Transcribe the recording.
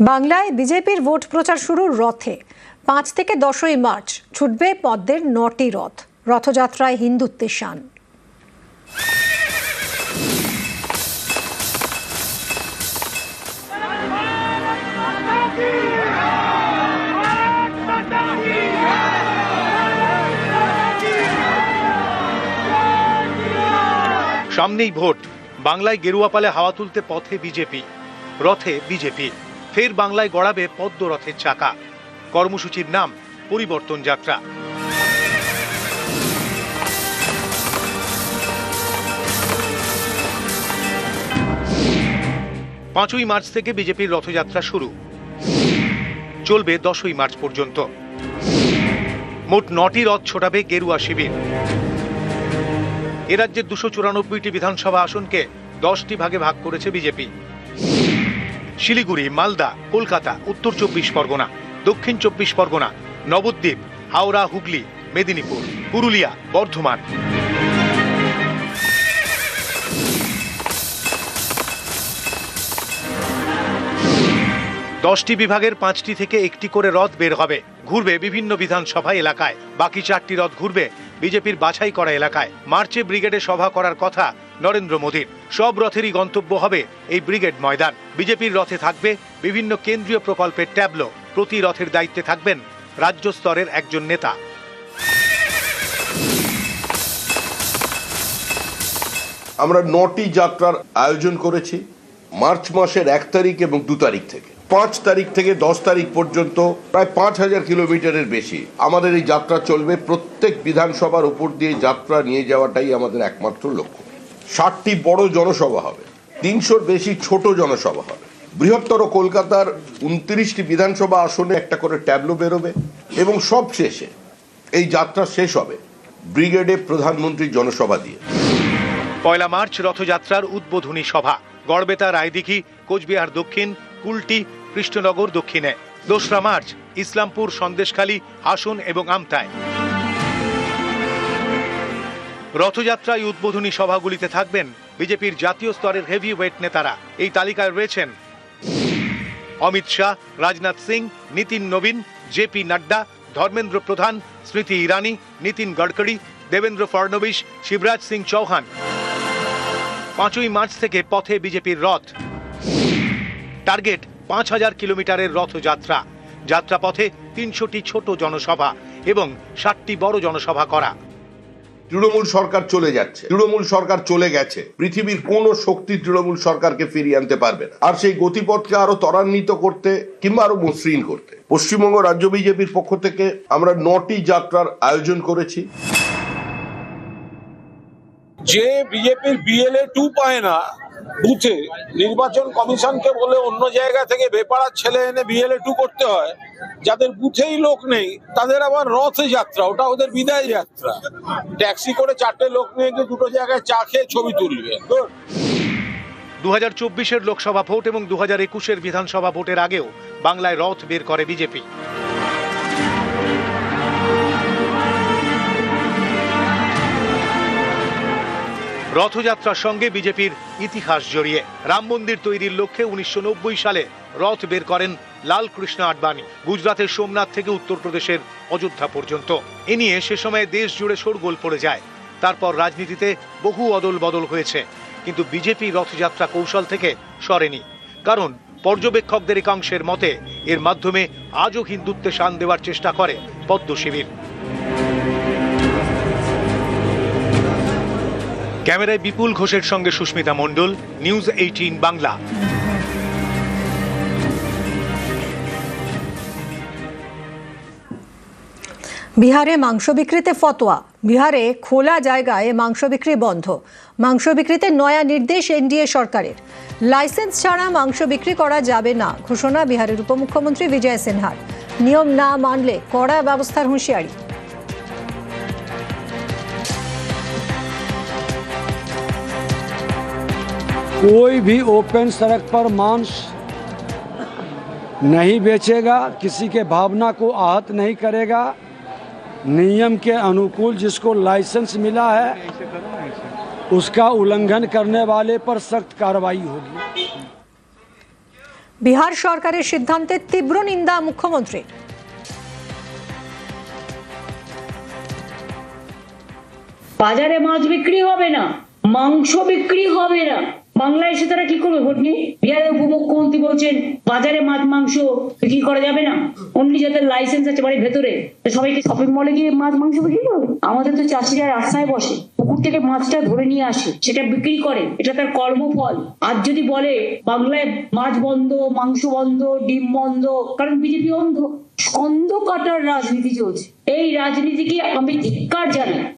বাংলায় বিজেপির ভোট প্রচার শুরু রথে। পাঁচ থেকে দশই মার্চ ছুটবে পদ্মের নটি রথ। রথযাত্রায় হিন্দুত্বের শান। সামনেই ভোট। বাংলায় গেরুয়া পালে হাওয়া তুলতে পথে বিজেপি। রথে বিজেপি। ফের বাংলায় গড়াবে পদ্মরথের চাকা। কর্মসূচির নাম পরিবর্তন যাত্রা। পাঁচই মার্চ থেকে বিজেপির রথযাত্রা শুরু। চলবে দশই মার্চ পর্যন্ত। মোট নটি রথ ছোটাবে গেরুয়া শিবির। এ দুশো চুরানব্বইটি বিধানসভা আসনকে দশটি ভাগে ভাগ করেছে বিজেপি। শিলিগুড়ি, মালদা, কলকাতা, উত্তর চব্বিশ পরগনা, দক্ষিণ চব্বিশ পরগনা, নবদ্বীপ, হাওড়া, হুগলি, মেদিনীপুর, পুরুলিয়া, বর্ধমান। দশটি বিভাগের পাঁচটি থেকে একটি করে রথ বের হবে। ঘুরবে বিভিন্ন বিধানসভা এলাকায়। বাকি চারটি রথ ঘুরবে বিজেপির বাছাই করা এলাকায়। মার্চে ব্রিগেডে সভা করার কথা নরেন্দ্র মোদীর। সব রথেরই গন্তব্য হবে এই ব্রিগেড ময়দান। বিজেপির রথে থাকবে বিভিন্ন কেন্দ্রীয় প্রকল্পের ট্যাবলো। প্রতি রথের দায়িত্বে থাকবেন রাজ্য স্তরের একজন নেতা। আমরা নটি যাত্রার আয়োজন করেছি। মার্চ মাসের এক তারিখ এবং দু তারিখ থেকে। পাঁচ তারিখ থেকে দশ তারিখ পর্যন্ত প্রায় পাঁচ হাজার কিলোমিটারের বেশি আমাদের এই যাত্রা চলবে। প্রত্যেক বিধানসভার উপর দিয়ে যাত্রা নিয়ে যাওয়াটাই আমাদের একমাত্র লক্ষ্য। ষাটটি বড় জনসভা হবে, তিনশোর বেশি ছোট জনসভা হবে। বৃহত্তর কলকাতার উনত্রিশটি বিধানসভা আসনে একটা করে ট্যাবলো বেরোবে এবং সব শেষে এই যাত্রা শেষ হবে ব্রিগেডে প্রধানমন্ত্রীর জনসভা দিয়ে। পয়লা মার্চ রথযাত্রার উদ্বোধনী সভা, গড়বেতা, রায়দিঘি, কোচবিহার দক্ষিণ, কুলটি কৃষ্ণনগর দক্ষিণে। দোসরা মার্চ, ইসলামপুর, সন্দেশখালী, হাসন এবং আমতায় রথযাত্রায় উদ্বোধনী সভাগুলিতে থাকবেন বিজেপির জাতীয় স্তরের হেভি ওয়েট নেতারা। এই তালিকায় রয়েছেন অমিত শাহ, রাজনাথ সিং, নীতিন নবীন জেপি নাড্ডা, ধর্মেন্দ্র প্রধান, স্মৃতি ইরানি, নীতিন গডকরি, দেবেন্দ্র ফডনবিস শিবরাজ সিং চৌহান। পাঁচই মার্চ থেকে পথে বিজেপির রথ। টার্গেট পাঁচ হাজার কিলোমিটারের রথযাত্রা। যাত্রাপথে তিনশোটি ছোট জনসভা এবং ষাটটি বড় জনসভা করা। তৃণমূল সরকার চলে যাচ্ছে। তৃণমূল সরকার চলে গেছে। পৃথিবীর কোন শক্তি তৃণমূল সরকারকে ফিরিয়ে আনতে পারবে না। আর সেই গতিপথকে আরও ত্বরান্বিত করতে কিংবা আরও মসৃণ করতে। পশ্চিমবঙ্গ রাজ্য বিজেপির পক্ষ থেকে আমরা নটি যাত্রার আয়োজন করেছি। যে বিজেপির বিএলএ টু পায় না বুথে নির্বাচন কমিশনকে বলে অন্য জায়গা থেকে বেপাড়ার ছেলে এনে বিএলএ টু করতে হয়, যাদের বুথেই লোক নেই, তাদের আবার রথে যাত্রা, ওটা ওদের বিদায় যাত্রা। ট্যাক্সি করে চারটে লোক নিয়ে গিয়ে দুটো জায়গায় চা খেয়ে ছবি তুলবে। দু হাজার চব্বিশের লোকসভা ভোট এবং দু হাজার একুশের বিধানসভা ভোটের আগেও বাংলায় রথ বের করে বিজেপি। রথযাত্রার সঙ্গে বিজেপির ইতিহাস জড়িয়ে। রাম মন্দির তৈরির লক্ষ্যে উনিশশো নব্বই সালে রথ বের করেন লালকৃষ্ণ আডবাণী গুজরাতের সোমনাথ থেকে উত্তরপ্রদেশের অযোধ্যা পর্যন্ত। এ নিয়ে সে সময় দেশ জুড়ে শোরগোল পড়ে যায়। তারপর রাজনীতিতে বহু অদল বদল হয়েছে। কিন্তু বিজেপি রথযাত্রা কৌশল থেকে সরেনি। কারণ পর্যবেক্ষকদের একাংশের মতে, এর মাধ্যমে আজও হিন্দুত্বে শান দেওয়ার চেষ্টা করে পদ্ম শিবির ক্যামেরায় বিপুল ঘোষের সঙ্গে সুস্মিতা মণ্ডল, নিউজ এইটিন বাংলা। বিহারে মাংস বিক্রিতে ফতোয়া। বিহারে খোলা জায়গায় মাংস বিক্রি বন্ধ। মাংস বিক্রিতে নয়া নির্দেশ এনডিএ সরকারের। লাইসেন্স ছাড়া মাংস বিক্রি করা যাবে না, ঘোষণা বিহারের উপমুখ্যমন্ত্রী বিজয় সিনহার। নিয়ম না মানলে কড়া ব্যবস্থার হুঁশিয়ারি। कोई भी ओपन सड़क पर मांस नहीं बेचेगा किसी के भावना को आहत नहीं करेगा नियम के अनुकूल जिसको लाइसेंस मिला है उसका उल्लंघन करने वाले पर सख्त कार्रवाई होगी বিহার সরকারের সিদ্ধান্তের তীব্র নিন্দা মুখ্যমন্ত্রী বাজারে মাছ বিক্রি হবে না মাংস বিক্রি হবে না বাংলায় এসে তারা কি করবে ভোট নিয়ে বিহারের উপমুখ্যমন্ত্রী বলছেন, বাজারে মাছ, মাংস বিক্রি করা যাবে না। অনলি যাদের লাইসেন্স আছে বাড়ির ভেতরে সবাইকে শপিং মলে গিয়ে মাছ, মাংস বিক্রি করবে? আমাদের তো চাষিরা রাস্তায় বসে, পুকুর থেকে মাছটা ধরে নিয়ে আসে, সেটা বিক্রি করে, এটা তার কর্মফল। আর যদি বলে, বাংলায় মাছ বন্ধ, মাংস বন্ধ, ডিম বন্ধ, কারণ বিজেপি অন্ধ স্কন্দ কাটার রাজনীতি চলছে। এই রাজনীতিকে আমি ধিক্কার জানাই?